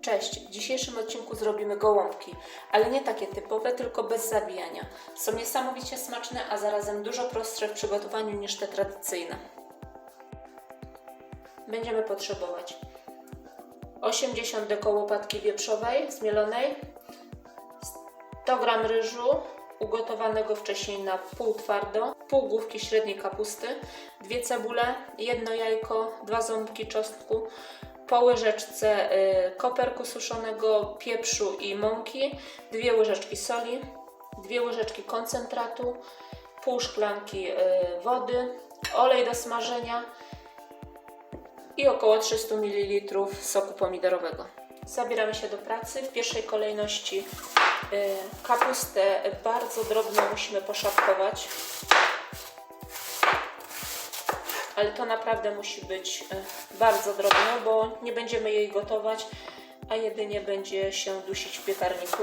Cześć, w dzisiejszym odcinku zrobimy gołąbki, ale nie takie typowe, tylko bez zabijania. Są niesamowicie smaczne, a zarazem dużo prostsze w przygotowaniu niż te tradycyjne. Będziemy potrzebować 80 deko łopatki wieprzowej zmielonej, 100 g ryżu ugotowanego wcześniej na pół twardo, pół główki średniej kapusty, dwie cebule, jedno jajko, dwa ząbki czosnku, po łyżeczce y, koperku suszonego, pieprzu i mąki, dwie łyżeczki soli, dwie łyżeczki koncentratu, pół szklanki y, wody, olej do smażenia i około 300 ml soku pomidorowego. Zabieramy się do pracy. W pierwszej kolejności y, kapustę bardzo drobno musimy poszatkować. Ale to naprawdę musi być y, bardzo drobno, bo nie będziemy jej gotować, a jedynie będzie się dusić w piekarniku.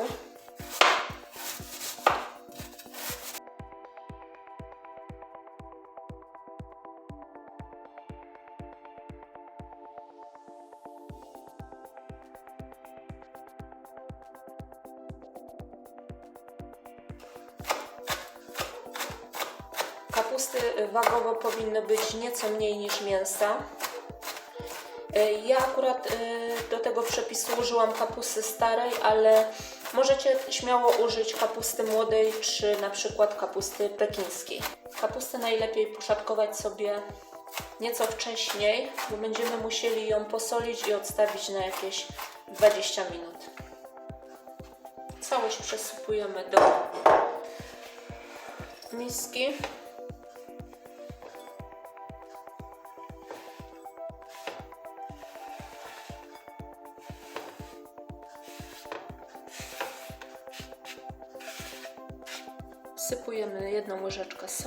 Kapusty wagowo powinno być nieco mniej niż mięsa. Y, Ja akurat y, do tego przepisu użyłam kapusty starej, ale możecie śmiało użyć kapusty młodej czy na przykład kapusty pekińskiej. Kapustę najlepiej poszatkować sobie nieco wcześniej, bo będziemy musieli ją posolić i odstawić na jakieś 20 minut. Całość przesypujemy do miski.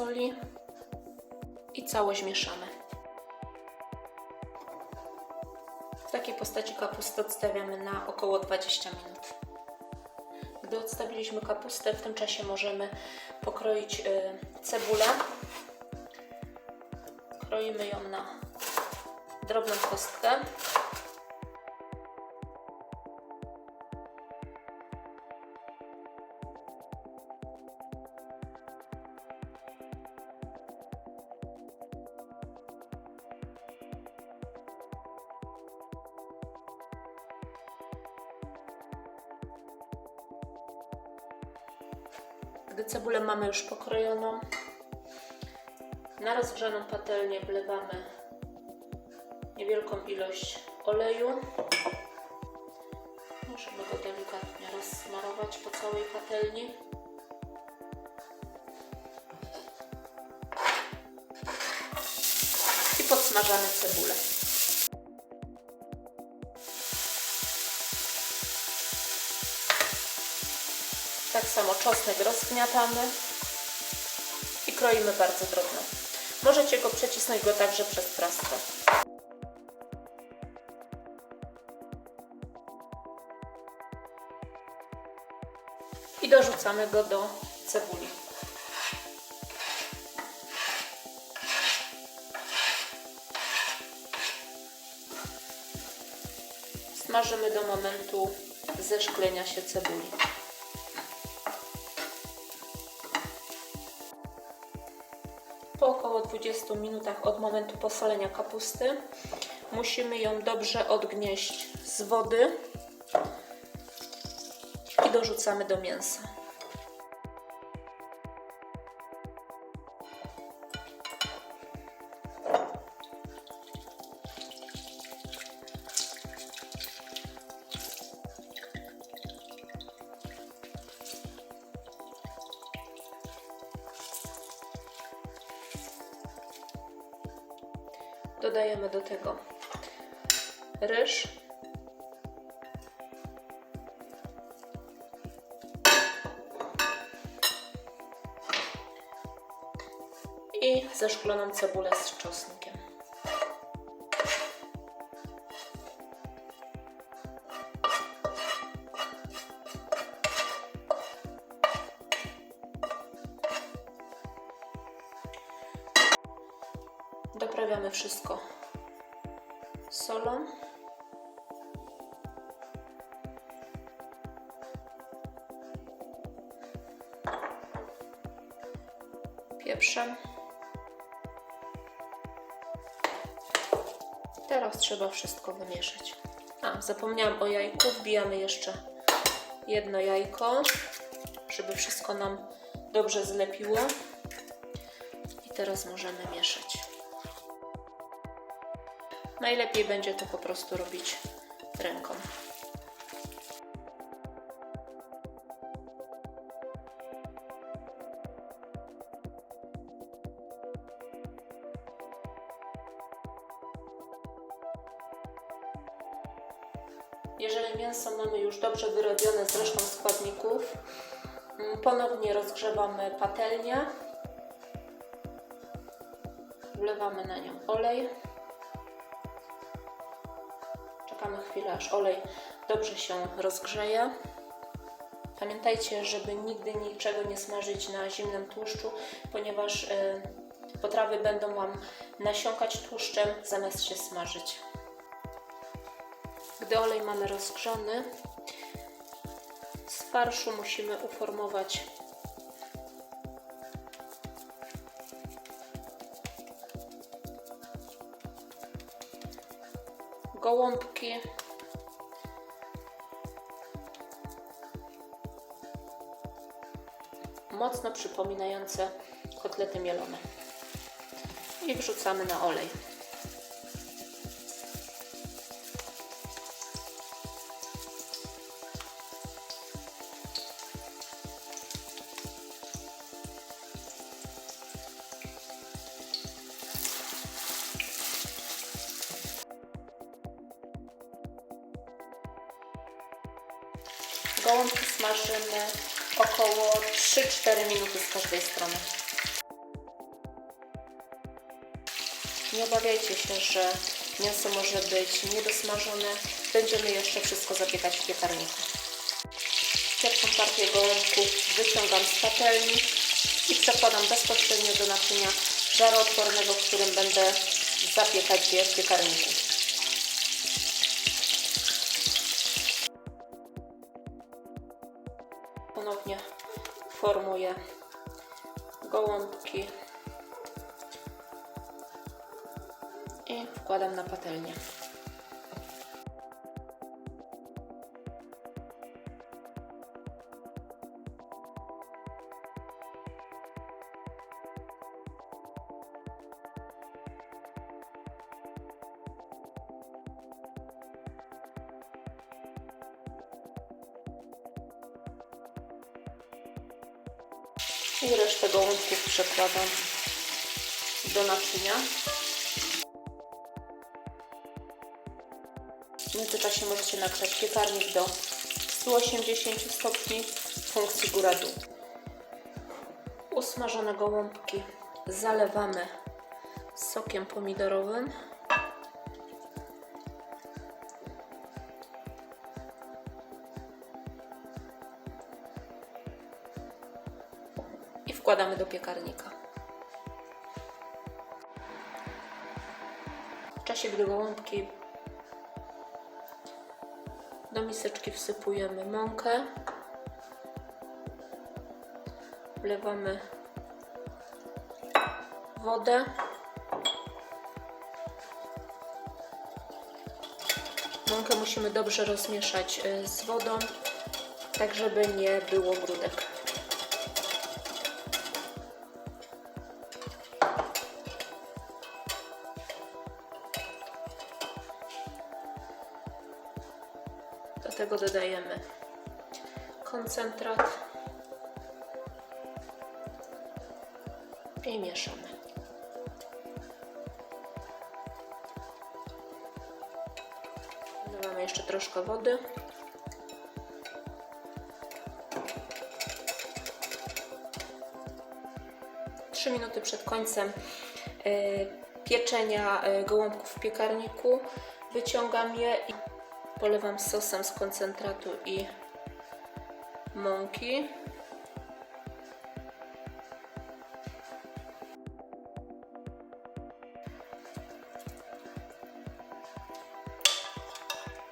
Soli i całość mieszamy. W takiej postaci kapustę odstawiamy na około 20 minut. Gdy odstawiliśmy kapustę, w tym czasie możemy pokroić y, cebulę. Kroimy ją na drobną kostkę. Gdy cebulę mamy już pokrojoną, na rozgrzaną patelnię wlewamy niewielką ilość oleju. Musimy go delikatnie rozsmarować po całej patelni. I podsmażamy cebulę. Tak samo czosnek rozgniatamy i kroimy bardzo drobno. Możecie go przecisnąć go także przez praskę. I dorzucamy go do cebuli. Smażymy do momentu zeszklenia się cebuli. 20 minutach od momentu posolenia kapusty musimy ją dobrze odgnieść z wody i dorzucamy do mięsa. Dodajemy do tego ryż. I zeszkloną cebulę z czosnkiem. Poprawiamy wszystko solą. Pieprzem. Teraz trzeba wszystko wymieszać. A, zapomniałam o jajku. Wbijamy jeszcze jedno jajko, żeby wszystko nam dobrze zlepiło. I teraz możemy mieszać. Najlepiej będzie to po prostu robić ręką. Jeżeli mięso mamy już dobrze wyrobione z resztą składników, mm, ponownie rozgrzewamy patelnię. Wlewamy na nią olej. Czekamy chwilę, aż olej dobrze się rozgrzeje. Pamiętajcie, żeby nigdy niczego nie smażyć na zimnym tłuszczu, ponieważ y, potrawy będą Wam nasiąkać tłuszczem zamiast się smażyć. Gdy olej mamy rozgrzany, z farszu musimy uformować gołąbki. Mocno przypominające kotlety mielone. I wrzucamy na olej. Gołąbki smażymy około 3-4 minuty z każdej strony. Nie obawiajcie się, że mięso może być niedosmażone. Będziemy jeszcze wszystko zapiekać w piekarniku. Pierwszą partię gołąbków wyciągam z patelni i przekładam bezpośrednio do naczynia żaroodpornego, w którym będę zapiekać je w piekarniku. Formuję gołąbki i wkładam na patelnię. I resztę gołąbków przekładam do naczynia. W międzyczasie możecie nagrzać piekarnik do 180 stopni funkcji góra-dół. Usmażone gołąbki zalewamy sokiem pomidorowym. Wkładamy do piekarnika. W czasie, gdy gołąbki do miseczki wsypujemy mąkę, wlewamy wodę. Mąkę musimy dobrze rozmieszać y, z wodą, tak żeby nie było grudek. Do tego dodajemy koncentrat i mieszamy. Dodamy jeszcze troszkę wody. Trzy minuty przed końcem y, pieczenia y, gołąbków w piekarniku wyciągam je i polewam sosem z koncentratu i mąki.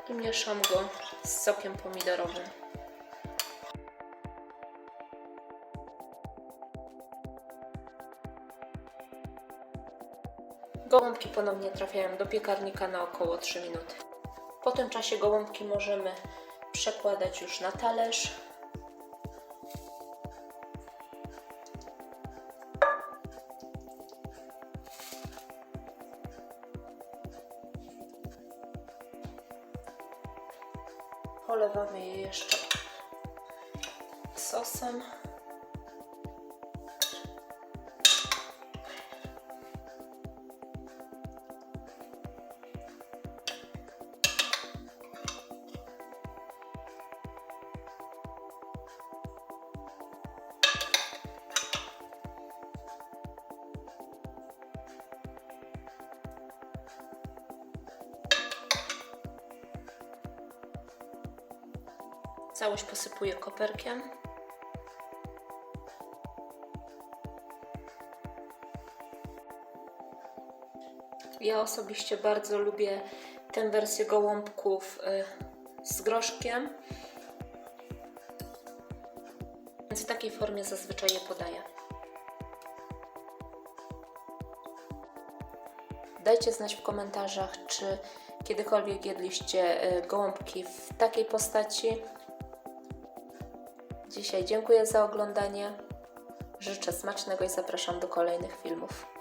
I mieszam go z sokiem pomidorowym. Gołąbki ponownie trafiają do piekarnika na około 3 minuty. Po tym czasie gołąbki możemy przekładać już na talerz. Polewamy je jeszcze sosem. Całość posypuję koperkiem. Ja osobiście bardzo lubię tę wersję gołąbków y, z groszkiem. Więc w takiej formie zazwyczaj je podaję. Dajcie znać w komentarzach, czy kiedykolwiek jedliście y, gołąbki w takiej postaci. Dzisiaj dziękuję za oglądanie. Życzę smacznego i zapraszam do kolejnych filmów.